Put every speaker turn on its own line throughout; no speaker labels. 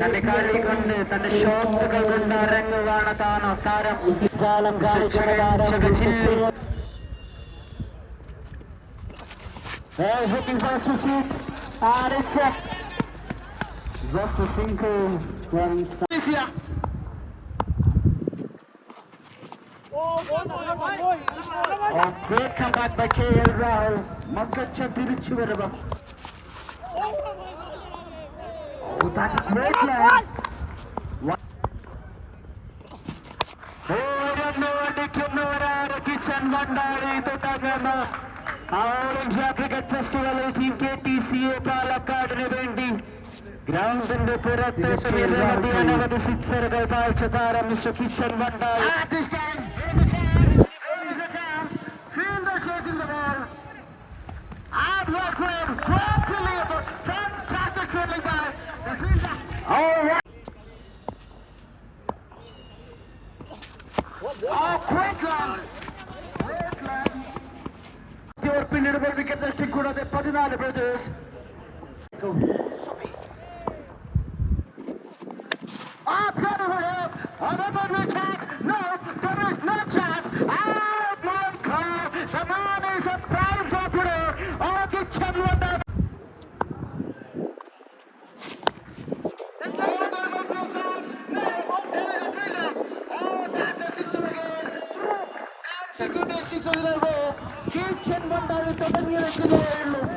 തന്റെ കളി കൊണ്ട് തന്റെ ഷോട്ടുകൾ കൊണ്ട് അരങ്ങുവാണ് താനോ താരം ജാലം കാണിക്കുന്ന താരം Hey, hitting for a switch it. And it's a just a single running Oh, great comeback by KL Rahul. Magacha Birichu Verba. Oh, that's a great line. Kitchen Bhandari ತೋಟಗಾರನ all India cricket festival team KTCA all India cricket ഫെസ്റ്റിവലിൽ team K T C A പാലക്കാടിന് വേണ്ടി ഗ്രൗണ്ടിന്റെ പുറത്ത് നിരവധി അനവധി സിക്സറുകൾ കാഴ്ച താരം mister kitchen വണ്ടാടി Fielder chasing the ball. And work for him. Great delivery. Fantastic fielding by the fielder. All right. Oh, great run. Great run. ഇവർ പിന്നിടുമ്പോൾ wicket നഷ്ടം കൂടാതെ പതിനാല് brothers Carolina, an open return. No, there is no chance. Oh, my The man is a prime popular. Oh, the children are. Good day, six of the row. Kitchen Bandari, Taman, you're a good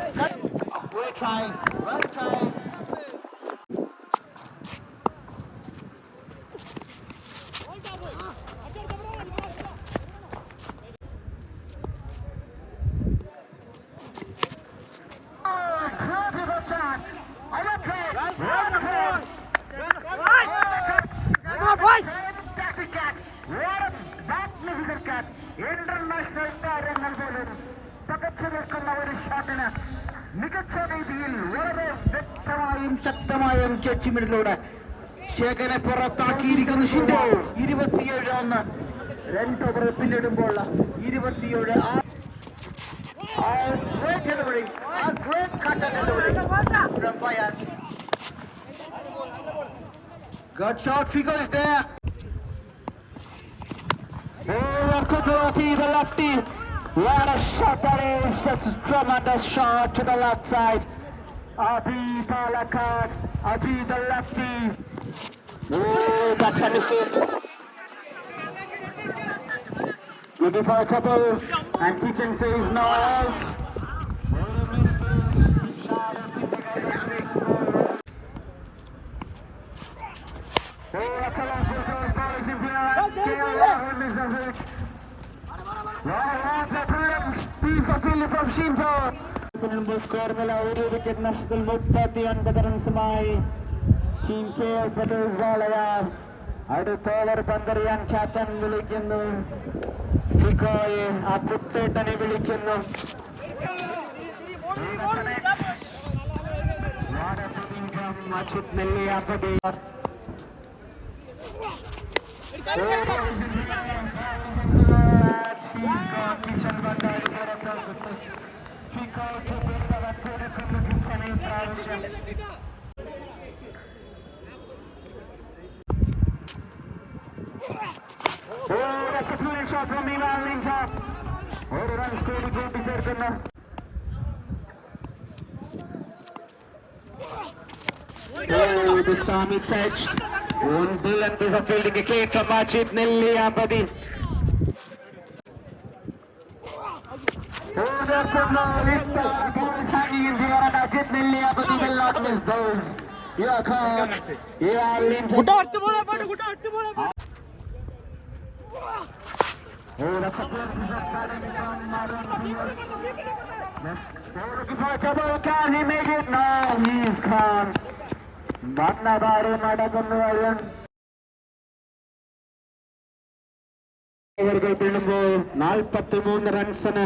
magnificent international താരങ്ങൾ പോലും പകച്ചു നിൽക്കുന്ന ഒരു ഷോട്ടിന് മികച്ച രീതിയിൽ വളരെ വ്യക്തമായും ശക്തമായും ജഡ്ജിമെന്റിലൂടെ ശേഖനെ പുറത്താക്കിയിരിക്കുന്നു ഷിൻഡോ ഇരുപത്തിയേഴ് ഒന്ന് രണ്ട് ഓവർ പിന്നിടുമ്പോൾ ഇരുപത്തിയേഴ്. Good shot, Figo is there. Oh, to Dorothy, the lefty. What a shot that is. That's a tremendous shot to the left side. Adi Palakat, Adi the lefty. Oh, that's a mistake. Looking for a couple, and Kitchen says no else. Fielding from Shinto. മുൻപ് score നില ഒരു wicket നഷ്ടത്തിൽ മുപ്പത്തി ഒൻപത് റൺസുമായി team K brothers Walayar. അടുത്ത over പന്തെറിയാൻ captain വിളിക്കുന്നു. ഫിക്കോയെ ആ പുത്തേട്ടനെ വിളിക്കുന്നു. അച്യുത് നെല്ലിയാപ്പടി Oh, ഒരു റൺ സ്കോറിൽ കൂട്ടിച്ചേർക്കുന്നു Oh, this time it's edged. One brilliant piece of fielding, a kick from Achit Nilliapati. Oh, that's a no, it's the ball is hanging in the air and Achit Nilliapati will not miss those. Here comes Ivan Linja. Oh, that's a good piece of batting from Marun Yes. Oh, Looking for a double. Can he make it? No, he's gone. മണ്ണതാറ് നടക്കുന്നു അയ്യൻ ഓവറുകൾ വീഴുമ്പോൾ നാൽപ്പത്തി മൂന്ന് റൺസിന്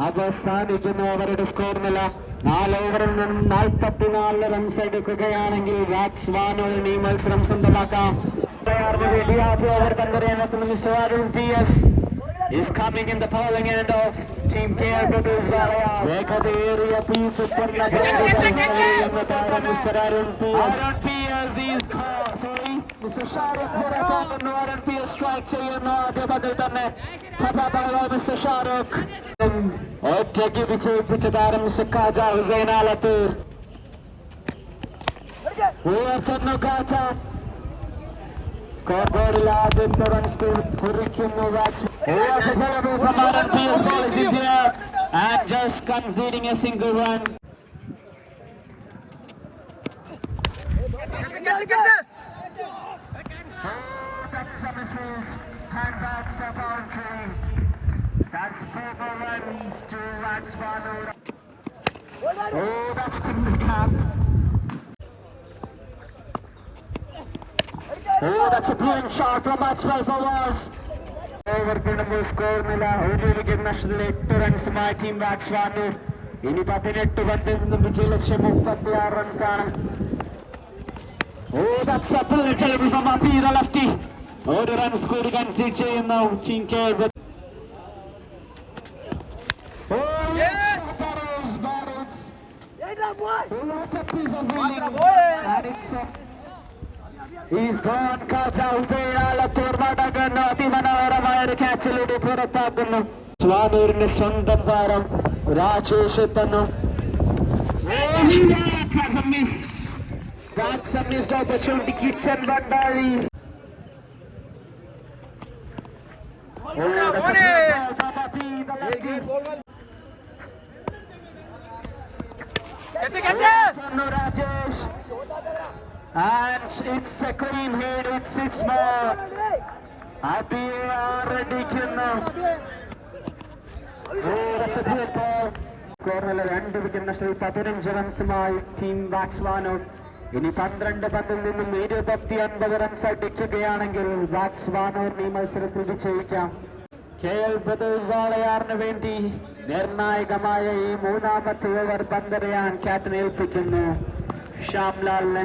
അവസാനിക്കുന്നു അവരുടെ score നില നാല് ഓവറിൽ നിന്നും നാൽപ്പത്തിനാല് റൺസ് എടുക്കുകയാണെങ്കിൽ വാനോളിന് ഈ മത്സരം സ്വന്തമാക്കാം Armageddon out over Bandarena to Minnesota PS is coming in the following end of Team KR to this valley. Back of the area P football Mr. PS is Mr. Shahrukh पूरा common वारन पी strike चाहिए ना आगे बदल करने छपा पाएगा मिस्टर शाहरुख और टेकी पीछे पिछदार मिस्टर काजा हुसैन आलतूर वो अच्छा नुकाचा Gorilla Victorans Kurikimu Rats. Who a terrible from Adam Pierce ball is in here and just conceding a single run. That's That's four runs to Rats one. Oh, that's in the cap. Oh, that's a brilliant shot from Maxwell for was. Over പിടുമ്പോൾ score നില ഒരു wicket നഷ്ടത്തിൽ എട്ട് റൺസുമായി team bats Vanur ഇനി പതിനെട്ട് പന്തിൽ നിന്നും വിജയലക്ഷ്യം മുപ്പത്തി ആറ് റൺസാണ് oh that's a brilliant delivery from Apir lefty ഒരു റൺസ് കൂടി കൺസീഡ് ചെയ്യുന്നു team K Oh, yes! That is bad. It's What a İzhan Kaca Uzeyala Turmadagın Adivanaram ayrı keçili Dipurutagın Swanurni Sundam Varam Rajeşitanu Ohiya Kazamiz Kaçamizde opportunity kitchen vandali Ola Bore Catch it, catch it! And hit. It's six more. അബിയെ ആറടിക്കുന്നു that's a good ball. കോർണറിൽ രണ്ട് wicket നഷ്ടത്തിൽ പതിനഞ്ച് റൺസുമായി team batsman out ഇനി പന്ത്രണ്ട് പന്തിൽ നിന്നും ഇരുപത്തി അൻപത് റൺസ് അടിക്കുകയാണെങ്കിൽ ബാറ്റ്സ്മാനോറിന് ഈ മത്സരത്തിൽ വിജയിക്കാം കെ എൽ ബ്രദേഴ്സ് വാളയാറിന് വേണ്ടി നിർണായകമായ ഈ മൂന്നാമത്തെ ഓവർ പന്തറിയാൻ ക്യാപ്റ്റൻ ഏൽപ്പിക്കുന്നു ശ്യാംലാലിനെ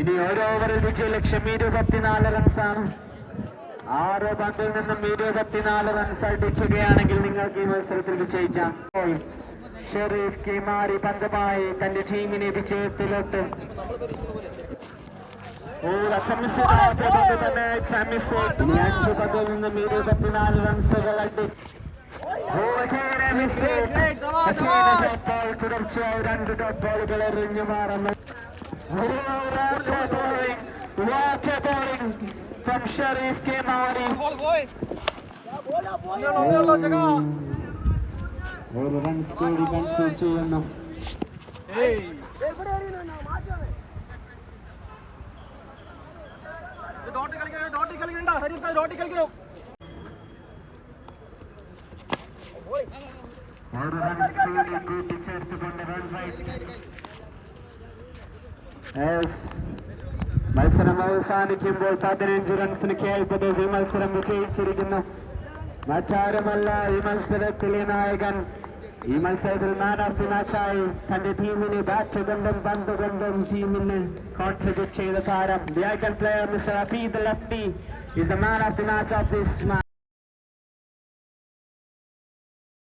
ഇനി ഒരു ഓവറിൽ വിജയലക്ഷ്യം ഇരുപത്തിനാല് റൺസാണ് ആറ് പന്തിൽ നിന്നും ഇരുപത്തിനാല് റൺസ് അടിക്കുകയാണെങ്കിൽ നിങ്ങൾക്ക് ഈ മത്സരത്തിൽ വിജയിക്കാം ഷെറീഫ് കിമാരി പന്തുമായി തന്റെ ടീമിനെ വിജയത്തിലോട്ട് ഓ അച്ചമ്മിസിനാകട്ടെ പന്ത് തന്നെ ചമ്മിസ് അഞ്ച് പന്തിൽ നിന്നും ഇരുപത്തിനാല് റൺസുകൾ അടി ഓ again a mistake. Again a dot ball. തുടർച്ചയായി രണ്ട് ഡോട്ട് ബോളുകൾ എറിഞ്ഞു മാറുന്നു Oh, what a bowling! What a bowling from Sharif Kemari. ഒരു റൺസ് കൂടി കൺസീഡ് ചെയ്യുന്നു ഒരു റൺസ് കൂടി കൂട്ടിച്ചേർത്തുകൊണ്ട് റൺ മത്സരം അവസാനിക്കുമ്പോൾ പതിനഞ്ച് റൺസിന് കെ എൽ പ്രദേശ് ഈ മത്സരം വിജയിച്ചിരിക്കുന്നു. മറ്റാരുമല്ല ഈ മത്സരത്തിലെ നായകൻ. ഈ മത്സരത്തിൽ മാൻ ഓഫ് ദി മാച്ചായി തന്റെ ടീമിന് ബാറ്റ് കൊണ്ടും പന്ത് കൊണ്ടും ടീമിന് കോൺട്രിബ്യൂട്ട് ചെയ്ത താരം. The icon player mister Afeed lefty is the man the match of this match.